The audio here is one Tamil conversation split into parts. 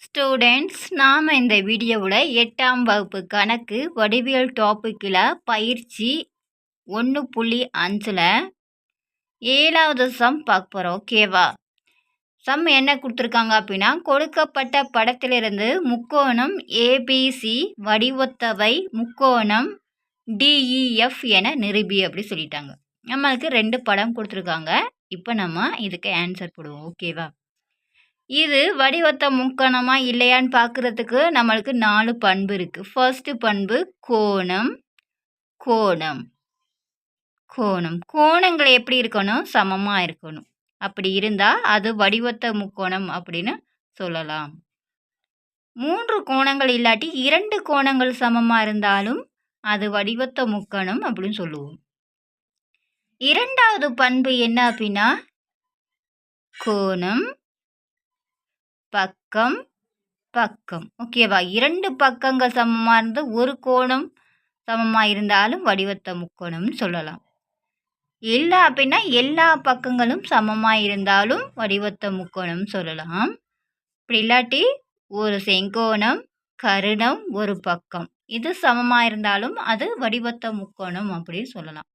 ஸ்டூடெண்ட்ஸ் நாம் இந்த வீடியோவில் எட்டாம் வகுப்பு கணக்கு வடிவியல் டாப்பிக்கில் பயிற்சி ஒன்று புள்ளி அஞ்சில் ஏழாவது சம் பார்க்க போகிறோம் ஓகேவா சம் என்ன கொடுத்துருக்காங்க அப்படின்னா கொடுக்கப்பட்ட படத்திலிருந்து முக்கோணம் ஏபிசி வடிவத்தவை முக்கோணம் டிஇஎஃப் என நிரூபி அப்படி சொல்லிட்டாங்க. நம்மளுக்கு ரெண்டு படம் கொடுத்துருக்காங்க. இப்போ நம்ம இதுக்கு ஆன்சர் போடுவோம் ஓகேவா இது வடிவத்த முக்கோணமா இல்லையான்னு பார்க்குறதுக்கு நம்மளுக்கு நாலு பண்பு இருக்குது ஃபர்ஸ்ட் பண்பு கோணம் கோணம் கோணம். கோணங்கள் எப்படி இருக்கணும்? சமமாக இருக்கணும். அப்படி இருந்தால் அது வடிவத்த முக்கோணம் அப்படின்னு சொல்லலாம். மூன்று கோணங்கள் இல்லாட்டி இரண்டு கோணங்கள் சமமாக இருந்தாலும் அது வடிவத்த முக்கோணம் அப்படின்னு சொல்லுவோம். இரண்டாவது பண்பு என்ன அப்படின்னா கோணம் பக்கம் பக்கம். ஓகேவா இரண்டு பக்கங்கள் சமமாக இருந்து ஒரு கோணம் சமமாக இருந்தாலும் வடிவத்த முக்கோணம்னு சொல்லலாம். இல்லை அப்படின்னா எல்லா பக்கங்களும் சமமாக இருந்தாலும் வடிவத்த முக்கோணம் சொல்லலாம். இப்படி இல்லாட்டி ஒரு செங்கோணம் கருணம் ஒரு பக்கம். இது சமமாக இருந்தாலும் அது வடிவத்த முக்கோணம் அப்படின்னு சொல்லலாம்.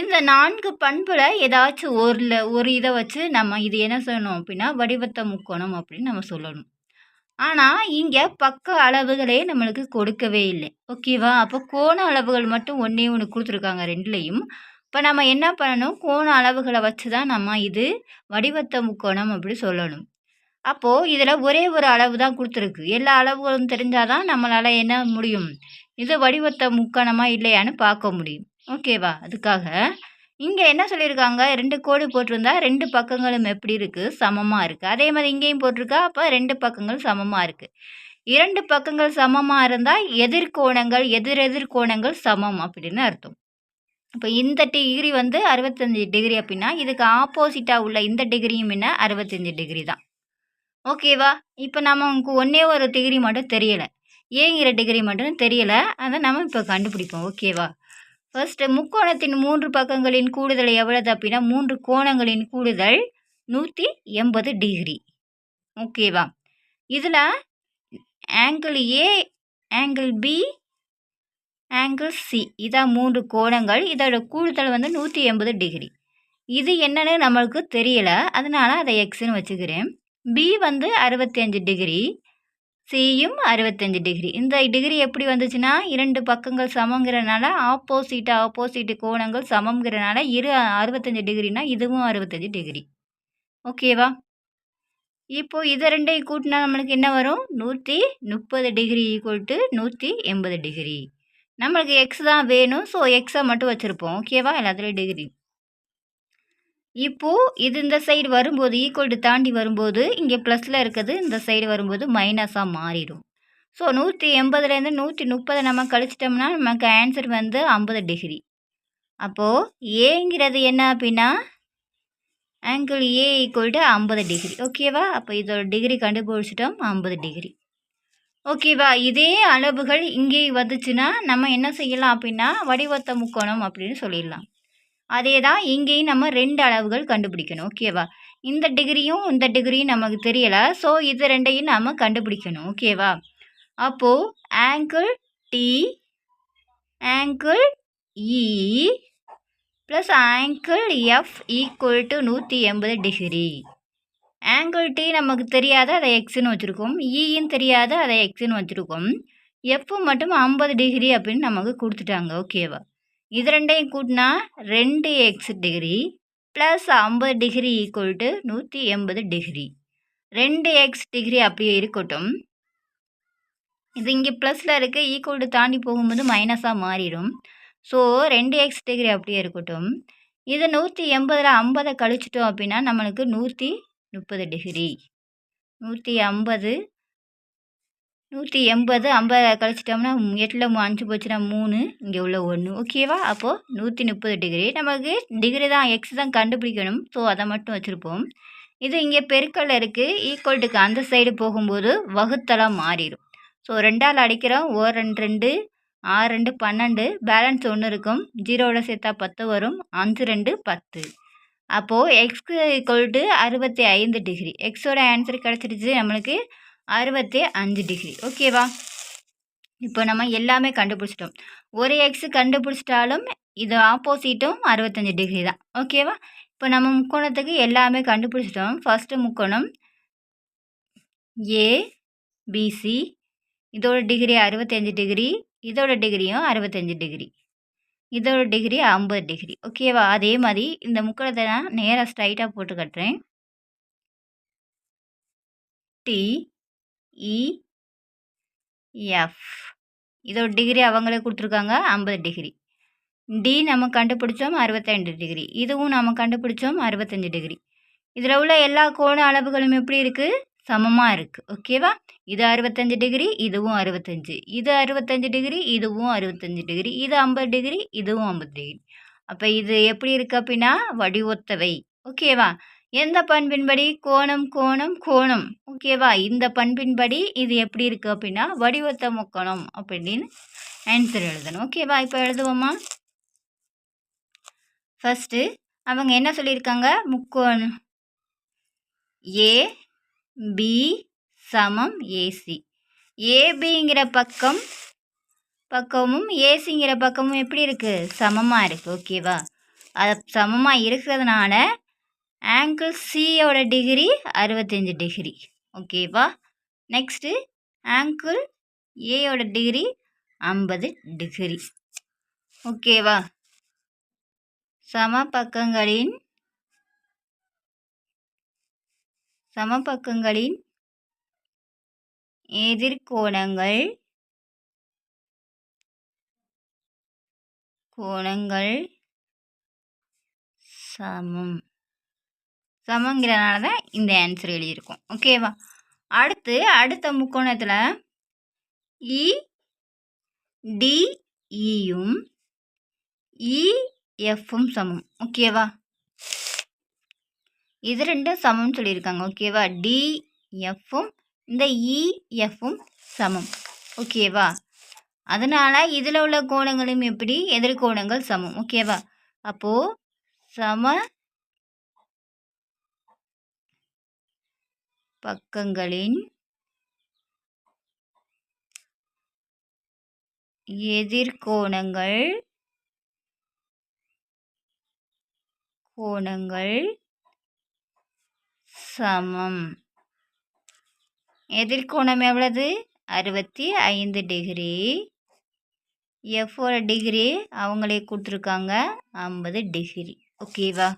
இந்த நான்கு பண்பில் ஏதாச்சும் ஒரு ஒரு இதை வச்சு நம்ம இது என்ன சொல்லணும் அப்படின்னா வடிவத்த முக்கோணம் அப்படின்னு நம்ம சொல்லணும். ஆனால் இங்கே பக்க அளவுகளே நம்மளுக்கு கொடுக்கவே இல்லை. ஓகேவா? அப்போ கோண அளவுகள் மட்டும் ஒன்றே ஒன்று கொடுத்துருக்காங்க ரெண்டுலேயும். இப்போ நம்ம என்ன பண்ணணும்? கோண அளவுகளை வச்சு தான் நம்ம இது வடிவத்த முக்கோணம் அப்படி சொல்லணும். அப்போது இதில் ஒரே ஒரு அளவு தான் கொடுத்துருக்கு. எல்லா அளவுகளும் தெரிஞ்சால் தான் நம்மளால் என்ன முடியும்? இது வடிவத்த முக்கோணமாக இல்லையான்னு பார்க்க முடியும். ஓகேவா? அதுக்காக. இங்கே என்ன சொல்லியிருக்காங்க ரெண்டு கோடு போட்டிருந்தா ரெண்டு பக்கங்களும் எப்படி இருக்குது சமமாக இருக்குது அதே மாதிரி இங்கேயும் போட்டிருக்கா? அப்போ ரெண்டு பக்கங்கள் சமமாக இருக்குது இரண்டு பக்கங்கள் சமமாக இருந்தால் எதிர்கோணங்கள் எதிரெதிர் கோணங்கள் சமம் அப்படின்னு அர்த்தம். இப்போ இந்த டிகிரி வந்து அறுபத்தஞ்சி டிகிரி அப்படின்னா இதுக்கு ஆப்போசிட்டாக உள்ள இந்த டிகிரியும் என்ன? அறுபத்தஞ்சி டிகிரி தான். ஓகேவா? இப்போ நம்ம உங்களுக்கு ஒன்றே ஒரு டிகிரி மட்டும் தெரியலை. ஏங்கிற டிகிரி மட்டும் தெரியலை. அதை நம்ம இப்போ கண்டுபிடிப்போம். ஓகேவா? ஃபர்ஸ்ட்டு முக்கோணத்தின் மூன்று பக்கங்களின் கூடுதல் எவ்வளவு அப்படின்னா மூன்று கோணங்களின் கூடுதல் நூற்றி எண்பது டிகிரி ஓகேவா இதில் angle A angle B angle C இதான் மூன்று கோணங்கள். இதோட கூடுதல் வந்து நூற்றி எண்பது டிகிரி இது என்னன்னு நம்மளுக்கு தெரியலை. அதனால் அதை எக்ஸுன்னு வச்சுக்கிறேன். பி வந்து அறுபத்தி அஞ்சு டிகிரி சியும் அறுபத்தஞ்சு டிகிரி இந்த டிகிரி எப்படி வந்துச்சுன்னா இரண்டு பக்கங்கள் சமங்கிறனால ஆப்போசிட் ஆப்போசிட் கோணங்கள் சமங்கிறனால இரு அறுபத்தஞ்சு டிகிரினா இதுவும் அறுபத்தஞ்சு டிகிரி ஓகேவா இப்போது இதை ரெண்டையும் கூட்டினா நம்மளுக்கு என்ன வரும்? நூற்றி முப்பது டிகிரி ஈக்குவல் டு நூற்றி எண்பது டிகிரி நம்மளுக்கு எக்ஸ் தான் வேணும் ஸோ எக்ஸை மட்டும் வச்சுருப்போம். ஓகேவா எல்லாத்துலேயும் டிகிரி இப்போது இது இந்த சைடு வரும்போது ஈக்குவல்டு தாண்டி வரும்போது இங்கே ப்ளஸில் இருக்கிறது இந்த சைடு வரும்போது மைனஸாக மாறிடும். ஸோ நூற்றி எண்பதுலேருந்து நூற்றி முப்பதை நம்ம கழிச்சிட்டோம்னா நமக்கு ஆன்சர் வந்து ஐம்பது டிகிரி அப்போது ஏங்கிறது என்ன அப்படின்னா ஆங்கிள் ஏ ஈக்குவல் டு ஐம்பது டிகிரி ஓகேவா அப்போ இதோட டிகிரி கண்டுபிடிச்சிட்டோம் ஐம்பது டிகிரி ஓகேவா இதே அளவுகள் இங்கே வந்துச்சுன்னா நம்ம என்ன செய்யலாம் அப்படின்னா வடிவத்த முக்கோணம் அப்படின்னு சொல்லிடலாம். அதே தான் இங்கேயும் நம்ம ரெண்டு அளவுகள் கண்டுபிடிக்கணும் ஓகேவா இந்த டிகிரியும் இந்த டிகிரியும் நமக்கு தெரியலை. ஸோ இது ரெண்டையும் நாம் கண்டுபிடிக்கணும் ஓகேவா அப்போது angle D angle E plus angle F equal to நூற்றி எண்பது டிகிரி ஆங்கிள் டி நமக்கு தெரியாத அதை எக்ஸுன்னு வச்சுருக்கோம். ஈயும் e தெரியாத அதை எக்ஸுன்னு வச்சுருக்கோம். எஃப் மட்டும் ஐம்பது டிகிரி அப்படின்னு நமக்கு கொடுத்துட்டாங்க ஓகேவா இது ரெண்டையும் கூட்டினா ரெண்டு எக்ஸ் டிகிரி ப்ளஸ் ஐம்பது டிகிரி ஈக்குவல் டு நூற்றி எண்பது டிகிரி ரெண்டு எக்ஸ் டிகிரி அப்படியே இருக்கட்டும். இது இங்கே ப்ளஸில் இருக்குது ஈக்குவல் டு தாண்டி போகும்போது மைனஸாக மாறிடும். ஸோ ரெண்டு எக்ஸ் டிகிரி அப்படியே இருக்கட்டும். இது நூற்றி எண்பதில் ஐம்பதை கழிச்சிட்டோம் அப்படின்னா நம்மளுக்கு நூற்றி முப்பது டிகிரி நூற்றி ஐம்பது நூற்றி எண்பது ஐம்பது கழிச்சிட்டோம்னா எட்டில் அஞ்சு போச்சுன்னா மூணு இங்கே உள்ள ஒன்று ஓகேவா அப்போது நூற்றி முப்பது டிகிரி நமக்கு டிகிரி தான் எக்ஸ் தான் கண்டுபிடிக்கணும். ஸோ அதை மட்டும் வச்சுருப்போம். இது இங்கே பெருக்கல் இருக்குது ஈக்குவல்ட்டுக்கு அந்த சைடு போகும்போது வகுத்தலாம் மாறிடும். ஸோ ரெண்டால் அடிக்கிறோம். ஓ ரெண்டு ரெண்டு ஆறு ரெண்டு பன்னெண்டு. பேலன்ஸ் ஒன்று இருக்கும். ஜீரோவோட சேர்த்தா பத்து வரும். அஞ்சு ரெண்டு பத்து. அப்போது எக்ஸ்க்கு ஈக்குவல் டு அறுபத்தி ஐந்து டிகிரி எக்ஸோட ஆன்சர் கிடச்சிருச்சு. நம்மளுக்கு அறுபத்தி அஞ்சு டிகிரி ஓகேவா இப்போ நம்ம எல்லாமே கண்டுபிடிச்சிட்டோம். ஒரு எக்ஸ் கண்டுபிடிச்சிட்டாலும் இது ஆப்போசிட்டும் அறுபத்தஞ்சு டிகிரி தான். ஓகேவா இப்போ நம்ம முக்கோணத்துக்கு எல்லாமே கண்டுபிடிச்சிட்டோம். ஃபஸ்ட்டு முக்கோணம் ஏ பிசி இதோட டிகிரி அறுபத்தஞ்சு டிகிரி இதோட டிகிரியும் அறுபத்தஞ்சு டிகிரி இதோட டிகிரி ஐம்பது டிகிரி ஓகேவா அதே மாதிரி இந்த முக்கோணத்தை நான் நேராக ஸ்ட்ரைட்டாக போட்டு கட்டுறேன். டி இஎஃப் இதோட டிகிரி அவங்களே கொடுத்துருக்காங்க ஐம்பது டிகிரி டி நம்ம கண்டுபிடிச்சோம் அறுபத்தஞ்சு டிகிரி இதுவும் நம்ம கண்டுபிடிச்சோம் அறுபத்தஞ்சு டிகிரி இதில் உள்ள எல்லா கோண அளவுகளும் எப்படி இருக்குது சமமாக இருக்குது ஓகேவா இது அறுபத்தஞ்சு டிகிரி இதுவும் அறுபத்தஞ்சு. இது அறுபத்தஞ்சு டிகிரி இதுவும் அறுபத்தஞ்சு டிகிரி இது ஐம்பது டிகிரி இதுவும் ஐம்பது டிகிரி அப்போ இது எப்படி இருக்குது அப்படின்னா வடிவொத்தவை. ஓகேவா எந்த பண்பின்படி? கோணம் கோணம் கோணம். ஓகேவா இந்த பண்பின்படி இது எப்படி இருக்குது அப்படின்னா வடிவத்தை முக்கோணம் அப்படின்னு ஆன்சர் எழுதணும். ஓகேவா இப்போ எழுதுவோமா? ஃபஸ்ட்டு அவங்க என்ன சொல்லியிருக்காங்க? முக்கோணம் ஏ பி சமம் ஏசி ஏபிங்கிற பக்கம் பக்கமும் ஏசிங்கிற பக்கமும் எப்படி இருக்குது சமமாக இருக்குது ஓகேவா அது சமமாக இருக்கிறதுனால ஆங்கிள் சியோட டிகிரி அறுபத்தஞ்சி டிகிரி ஓகேவா நெக்ஸ்ட்டு ஆங்கிள் ஏயோட டிகிரி ஐம்பது டிகிரி ஓகேவா சமபக்கங்களின் சமபக்கங்களின் எதிர்கோணங்கள் கோணங்கள் சமம். சமங்கிறனால தான் இந்த ஆன்சர் எழுதியிருக்கோம். ஓகேவா அடுத்து அடுத்த முக்கோணத்தில் இ e, டிஇயும் e இஎஃப்பும் e, சமம். ஓகேவா இது ரெண்டும் சமம்னு சொல்லியிருக்காங்க. ஓகேவா டிஎஃப்பும் இந்த இஎஃப்பும் சமம். ஓகேவா அதனால் இதில் உள்ள கோணங்களும் எப்படி? எதிர்கோணங்கள் சமம். ஓகேவா அப்போது சம பக்கங்களின் எதிர்கோணங்கள் கோணங்கள் சமம். எதிர்கோணம் எவ்வளவு? அறுபத்தி ஐந்து டிகிரி. எஃபோட டிகிரி அவங்களே கொடுத்துருக்காங்க ஐம்பது டிகிரி. ஓகேவா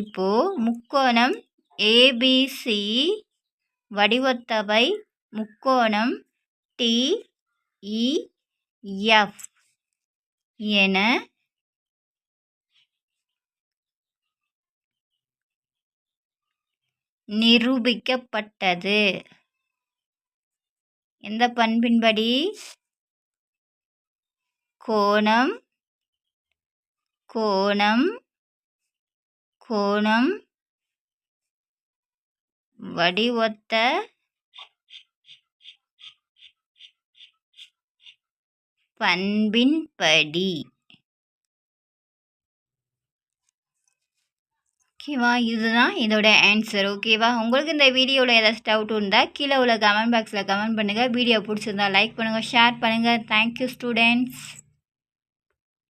இப்போது முக்கோணம் ஏபிசி வடிவத்தவை முக்கோணம் டிஇஎஃப் என நிரூபிக்கப்பட்டது. எந்த பண்பின்படி? கோணம் கோணம் கோணம் வடிவொத்த பண்பின்படி. ஓகேவா? இதுதான் இதோட ஆன்சர் ஓகேவா? உங்களுக்கு இந்த வீடியோவில் ஏதாச்சும் டவுட் இருந்தால் கீழே உள்ள கமெண்ட் பாக்ஸில் கமெண்ட் பண்ணுங்கள் வீடியோ பிடிச்சிருந்தா லைக் பண்ணுங்கள் ஷேர் பண்ணுங்கள் தேங்க்யூ ஸ்டூடெண்ட்ஸ்